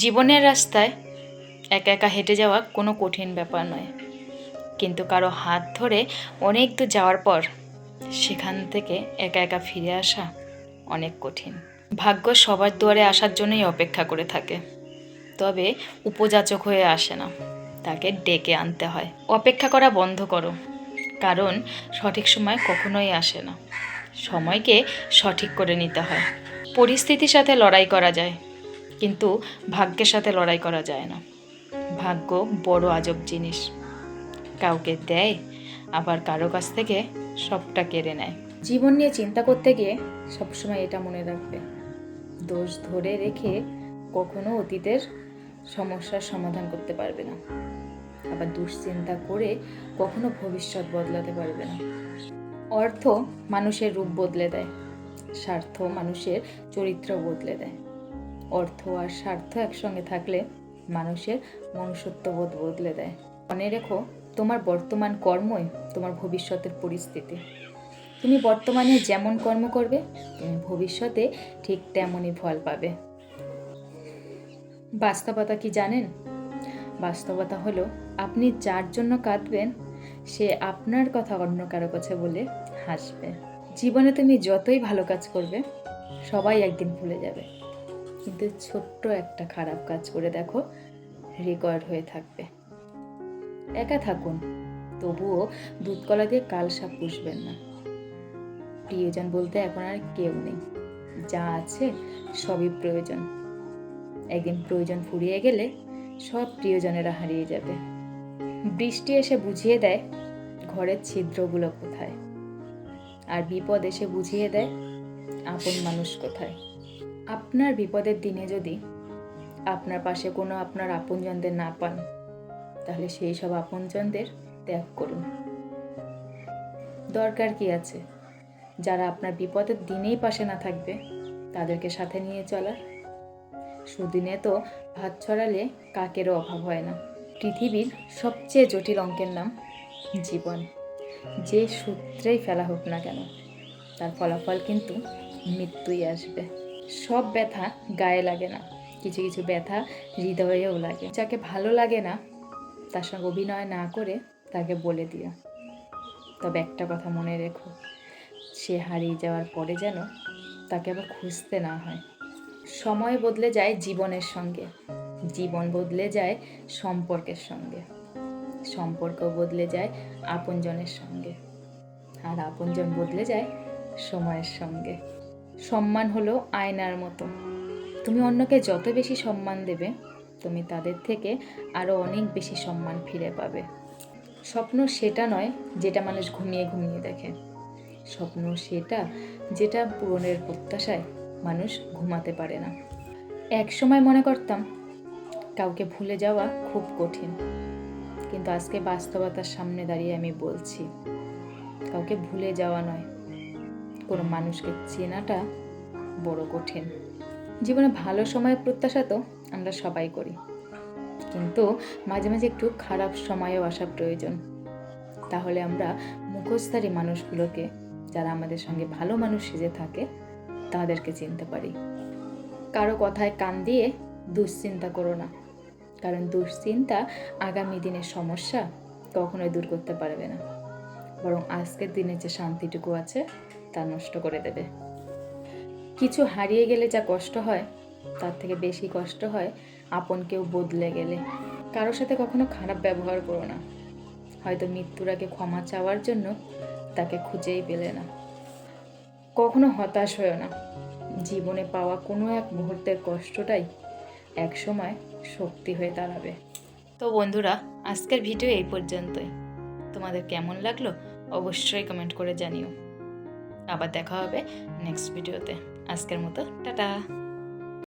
জীবনের রাস্তায় একা একা হেঁটে যাওয়া কোনো কঠিন ব্যাপার নয়। কিন্তু কারও হাত ধরে অনেক দূর যাওয়ার পর সেখান থেকে একা একা ফিরে আসা অনেক কঠিন। ভাগ্য সবার দুয়ারে আসার জন্যই অপেক্ষা করে থাকে। তবে উপযাচক হয়ে আসে না। তাকে ডেকে আনতে হয়। অপেক্ষা করা বন্ধ করো। কারণ সঠিক সময় কখনোই আসে না। সময়কে সঠিক করে নিতে হয়। পরিস্থিতির সাথে লড়াই করা যায়। কিন্তু ভাগ্যের সাথে লড়াই করা যায় না। ভাগ্য বড় আজব জিনিস। কাউকে দেয়, আবার কারও কাছ থেকে সবটা কেড়ে নেয়। জীবন নিয়ে চিন্তা করতে গিয়ে সবসময় এটা মনে রাখবে। দোষ ধরে রেখে কখনো অতীতের সমস্যার সমাধান করতে পারবে না। আবার দুশ্চিন্তা করে কখনো ভবিষ্যৎ বদলাতে পারবে না। অর্থ মানুষের রূপ বদলে দেয়। স্বার্থ মানুষের চরিত্র বদলে দেয়। অর্থ আর স্বার্থ একসঙ্গে থাকলে মানুষের মনুষ্যত্ববোধ বদলে দেয়। মনে রেখো, তোমার বর্তমান কর্মই তোমার ভবিষ্যতের পরিস্থিতি। তুমি বর্তমানে যেমন কর্ম করবে, তুমি ভবিষ্যতে ঠিক তেমনই ফল পাবে। বাস্তবতা কি জানেন? বাস্তবতা হলো, আপনি যার জন্য কাঁদবেন, সে আপনার কথা অন্য কারও কাছে বলে হাসবে। জীবনে তুমি যতই ভালো কাজ করবে, সবাই একদিন ভুলে যাবে। কিন্তু ছোট্ট একটা খারাপ কাজ করে দেখো রেকর্ড হয়ে থাকবে। একা থাকুন, তবুও দুধ কলা দিয়ে কাল সাপ পুষবেন না। প্রিয়জন বলতে এখন আর কেউ নেই। যা আছে সবই প্রয়োজন। একদিন প্রয়োজন ফুরিয়ে গেলে সব প্রিয়জনেরা হারিয়ে যাবে। বৃষ্টি এসে বুঝিয়ে দেয় ঘরের ছিদ্রগুলো কোথায়। আর বিপদ এসে বুঝিয়ে দেয় আপন মানুষ কোথায়। আপনার বিপদের দিনে যদি আপনার পাশে কোনো আপনার আপনজনদের না পান, তাহলে সেই সব আপনজনদের ত্যাগ করুন। দরকার কি আছে? যারা আপনার বিপদের দিনেই পাশে না থাকবে, তাদেরকে সাথে নিয়ে চলার। সুদিনে তো ভাত ছড়ালে কাকেরও অভাব হয় না। পৃথিবীর সবচেয়ে জটিল অঙ্কের নাম জীবন। যে সূত্রেই ফেলা হোক না কেন, তার ফলাফল কিন্তু মৃত্যুই আসবে। সব ব্যথা গায়ে লাগে না। কিছু কিছু ব্যথা হৃদয়েও লাগে। যাকে ভালো লাগে না, তার সঙ্গে অভিনয় না করে তাকে বলে দিও। তবে একটা কথা মনে রেখো, সে হারিয়ে যাওয়ার পরে যেন তাকে আবার খুঁজতে না হয়। সময় বদলে যায় জীবনের সঙ্গে, জীবন বদলে যায় সম্পর্কের সঙ্গে, সম্পর্ক বদলে যায় আপনজনের সঙ্গে, আর আপনজন বদলে যায় সময়ের সঙ্গে। সম্মান হলো আয়নার মতো। তুমি অন্যকে যত বেশি সম্মান দেবে, তুমি তাদের থেকে আরও অনেক বেশি সম্মান ফিরে পাবে। স্বপ্ন সেটা নয় যেটা মানুষ ঘুমিয়ে ঘুমিয়ে দেখে। স্বপ্ন সেটা যেটা পূরণের প্রত্যাশায় মানুষ ঘুমাতে পারে না। এক সময় মনে করতাম, কাউকে ভুলে যাওয়া খুব কঠিন। কিন্তু আজকে বাস্তবতার সামনে দাঁড়িয়ে আমি বলছি, কাউকে ভুলে যাওয়া নয়। কোনো মানুষকে চেনাটা বড় কঠিন। জীবনে ভালো সময়ের প্রত্যাশা তো আমরা সবাই করি। কিন্তু মাঝে মাঝে একটু খারাপ সময়ও আসা প্রয়োজন। তাহলে আমরা মুখোশধারী মানুষগুলোকে, যারা আমাদের সঙ্গে ভালো মানুষ সেজে থাকে, তাদেরকে চিনতে পারি। কারও কথায় কান দিয়ে দুশ্চিন্তা করো না। কারণ দুশ্চিন্তা আগামী দিনের সমস্যা কখনোই দূর করতে পারবে না। বরং আজকের দিনে যে শান্তিটুকু আছে তা নষ্ট করে দেবে। কিছু হারিয়ে গেলে যা কষ্ট হয়, তার থেকে বেশি কষ্ট হয় আপন কেউ বদলে গেলে। কারোর সাথে কখনো খারাপ ব্যবহার করো না। হয়তো মৃত্যুর আগে ক্ষমা চাওয়ার জন্য তাকে খুঁজেই পেলে না। কখনো হতাশ হয়েও না। জীবনে পাওয়া কোনো এক মুহূর্তের কষ্টটাই এক সময় শক্তি হয়ে দাঁড়াবে। তো বন্ধুরা, আজকের ভিডিও এই পর্যন্তই। তোমাদের কেমন লাগল? অবশ্যই কমেন্ট করে জানিও। আবার দেখা হবে নেক্সট ভিডিওতে আজকের মতো টাটা।